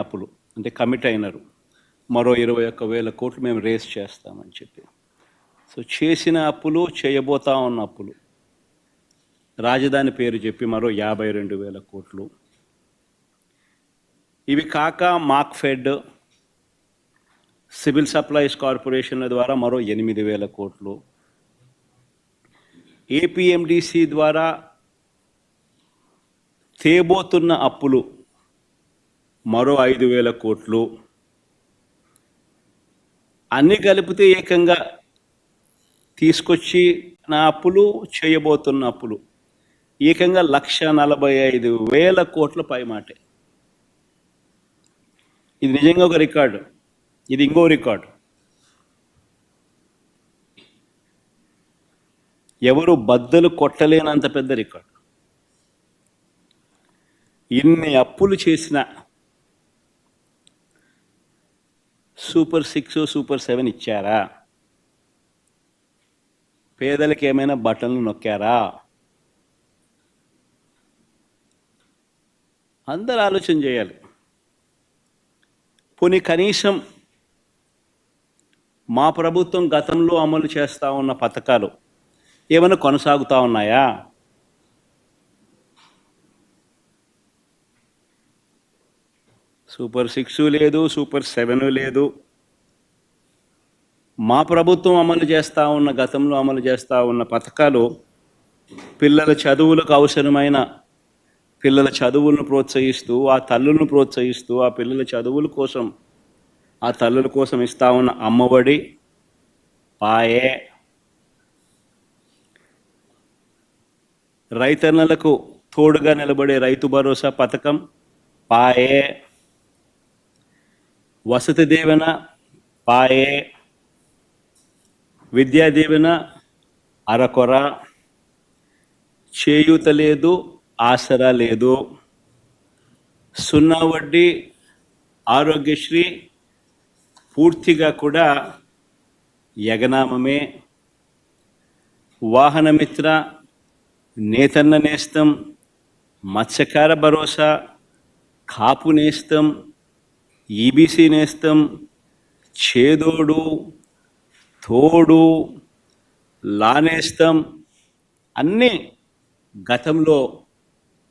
అప్పులు. అంటే కమిట్ అయినారు. మరో ఇరవై ఒక్క వేల కోట్లు మేము రేస్ చేస్తామని చెప్పి. సో చేసిన అప్పులు చేయబోతా ఉన్న అప్పులు. రాజధాని పేరు చెప్పి మరో యాభై రెండు వేల కోట్లు. ఇవి కాక మాక్ఫెడ్ సివిల్ సప్లైస్ కార్పొరేషన్ల ద్వారా మరో ఎనిమిది వేల కోట్లు. ఏపీఎండిసి ద్వారా తేబోతున్న అప్పులు మరో ఐదు వేల కోట్లు. అన్ని కలిపితే ఏకంగా తీసుకొచ్చి నా అప్పులు చేయబోతున్న అప్పులు. ఏకంగా లక్ష నలభై ఐదు వేల కోట్ల పైమాటే ఇది నిజంగా ఒక రికార్డు. ఇది ఇంకో రికార్డు. ఎవరు బద్దలు కొట్టలేనంత పెద్ద రికార్డు. ఇన్ని అప్పులు చేసిన సూపర్ సిక్స్ సూపర్ సెవెన్ ఇచ్చారా? పేదలకు ఏమైనా బటన్లు నొక్కారా? అందరు ఆలోచన చేయాలి. పోనీ కనీసం మా ప్రభుత్వం గతంలో అమలు చేస్తూ ఉన్న పథకాలు ఏమైనా కొనసాగుతూ ఉన్నాయా? సూపర్ సిక్స్ లేదు సూపర్ సెవెన్ లేదు. మా ప్రభుత్వం అమలు చేస్తూ ఉన్న గతంలో అమలు చేస్తూ ఉన్న పథకాలు పిల్లల చదువులకు అవసరమైన పిల్లల చదువులను ప్రోత్సహిస్తూ ఆ తల్లులను ప్రోత్సహిస్తూ ఆ పిల్లల చదువుల కోసం ఆ తల్లుల కోసం ఇస్తా ఉన్న అమ్మఒడి పాయే. రైతన్నలకు తోడుగా నిలబడే రైతు భరోసా పథకం పాయే. వసతి దీవెన పాయే విద్యాదీవెన అరకొర చేయూత లేదు ఆసరా లేదు. సున్నా వడ్డీ ఆరోగ్యశ్రీ పూర్తిగా కూడా యగనామమే. వాహనమిత్ర నేతన్న నేస్తం మత్స్యకార భరోసా కాపు నేస్తం ఈబీసీ నేస్తం చేదోడు తోడు లానేస్తం అన్నీ గతంలో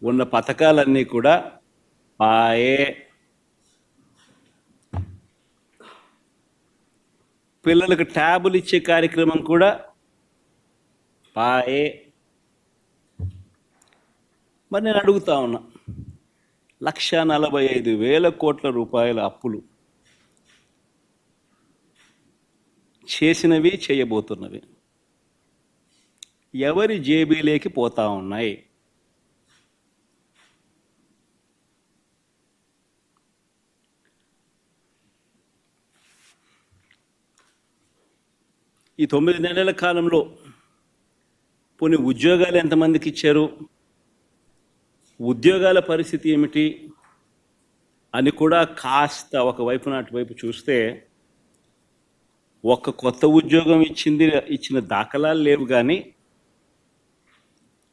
ఉన్న పథకాలన్నీ కూడా పాయే. పిల్లలకు ట్యాబులు ఇచ్చే కార్యక్రమం కూడా పాయే. మరి నేను అడుగుతా ఉన్నా లక్ష నలభై ఐదు వేల కోట్ల రూపాయల అప్పులు చేసినవి చేయబోతున్నవి. ఎవరి జేబీలేకి పోతా ఉన్నాయి? ఈ తొమ్మిది నెలల కాలంలో కొన్ని ఉద్యోగాలు ఎంతమందికి ఇచ్చారు? ఉద్యోగాల పరిస్థితి ఏమిటి అని కూడా కాస్త ఒకవైపు వైపు చూస్తే ఒక కొత్త ఉద్యోగం ఇచ్చింది ఇచ్చిన దాఖలాలు లేవు కానీ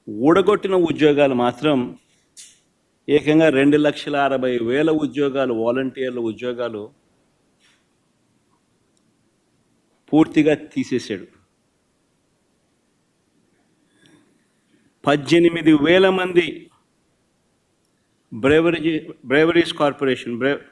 ఊడగొట్టిన ఉద్యోగాలు మాత్రం ఏకంగా రెండు లక్షల అరవై వేల ఉద్యోగాలు వాలంటీర్ల ఉద్యోగాలు పూర్తిగా తీసేశాడు. పద్దెనిమిది వేల మంది Brewery, Breweries Corporation, Bre-